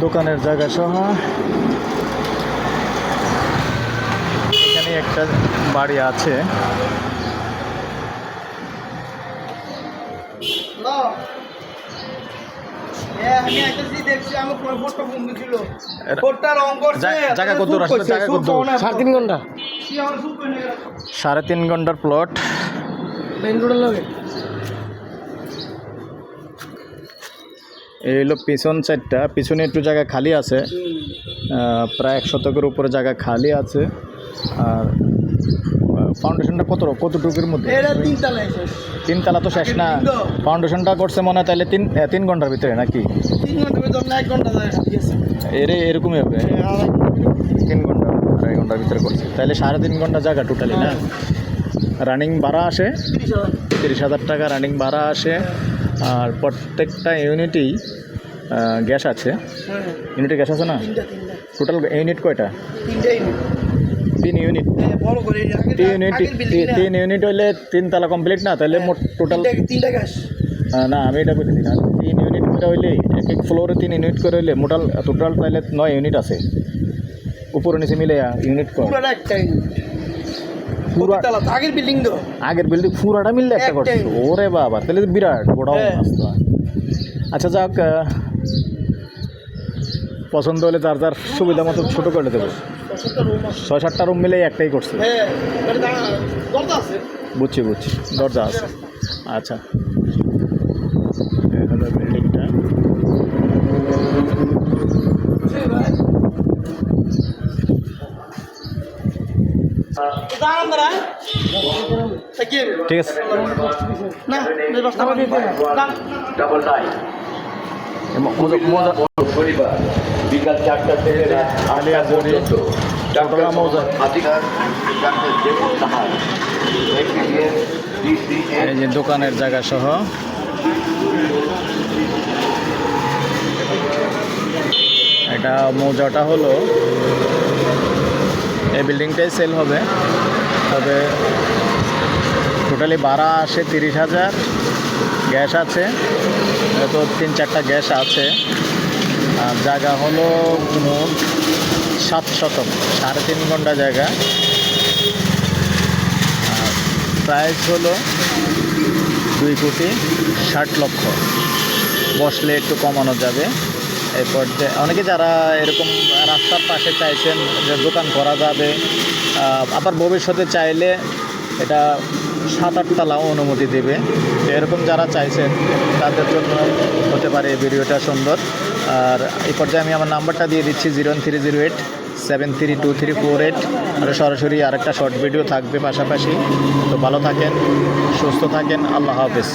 দোকানের জায়গা সহ। এখানে একটা বাড়ি আছে। আমি আইতেছি দেখছি আমার ফটো বন্ধু ছিল এর- ফোনটা রং করছে জা- জায়গা কত দূর আসলে? জায়গা কত দূর? সাড়ে তিন ঘণ্টা সাড়ে তিন ঘণ্টার প্লট মেন রোডের লগে এই হলো পিছন সাইডটা। পিছনে একটু জায়গা খালি আছে। প্রায় এক শতকের উপরে জায়গা খালি আছে। আর ফাউন্ডেশনটা কত কতটুকুর মধ্যে? এটা তিন তলা তালা তো শেষ না। ফাউন্ডেশনটা করছে মনে হয় তাহলে তিন তিন ঘণ্টার ভিতরে নাকি? এর এরকমই হবে? তিন ঘণ্টা আড়াই ঘণ্টার ভিতরে করছে। তাহলে সাড়ে তিন ঘণ্টা জায়গা টোটালি না? রানিং ভাড়া আসে? তিরিশ হাজার। তিরিশ হাজার টাকা রানিং ভাড়া আসে। আর প্রত্যেকটা ইউনিটেই গ্যাস আছে? হ্যাঁ ইউনিটে গ্যাস আছে না? টোটাল ইউনিট কয়টা? তিন ইউনিট করে তিন ইউনিট তিন ইউনিট হইলে তিন তালা কমপ্লিট না? তাহলে মোট টোটাল তিনটা- তিনটা গ্যাস। না আমি এটা বলছি না। তিন ইউনিট করে হইলে এক এক ফ্লোরে তিন ইউনিট করে হইলে মোটাল টোটাল তাহলে নয় ইউনিট আছে। উপরে নিচে মিলে ইউনিট তালা আগের বিল্ডিং তো। আগের বিল্ডিং পুরাটা মিললে একটা করছে ওরে বাবা তাহলে তো বিরাট বড় হ্যাঁ। আচ্ছা যাক পছন্দ হলে যার যার সুবিধা মতো ছোটো করে দেবো। ছয় সাতটা রুম মিলে একটাই করছে। দাঁড়া দরজা আছে বুঝছি বুঝছি। দরজা আছে। আচ্ছা। বিল্ডিংটা ঠিক আছে। না বিকাল চারটা থেকে রাত আটটা পর্যন্ত চট্টগ্রাম মৌজা। আধিকার ডাক্তার দেবুল সাহার এই যে দোকানের জায়গা সহ। এটা মৌজাটা হলো এই বিল্ডিংটাই সেল হবে। তবে টোটালি ভাড়া আসে তিরিশ হাজার গ্যাস আছে। তো তিন চারটা গ্যাস আছে। আর জায়গা হলো মোট সাত শতক, সাড়ে তিন ঘণ্টা জায়গা। আর প্রাইস হলো দুই কোটি ষাট লক্ষ। বসলে একটু কমানো যাবে। এরপর যে অনেকে যারা এরকম রাস্তার পাশে চাইছেন যে দোকান করা যাবে আবার ভবিষ্যতে চাইলে এটা সাত আটতলাও অনুমতি দেবে। এরকম যারা চাইছেন তাদের জন্য হতে পারে এই ভিডিওটা সুন্দর। আর এই পর্যায়ে আমি আমার নাম্বারটা দিয়ে দিচ্ছি zero three zero eight, seven three two three four eight. আর সরাসরি আরেকটা শর্ট ভিডিও থাকবে পাশাপাশি। তো ভালো থাকেন, সুস্থ থাকেন, আল্লাহ হাফেজ।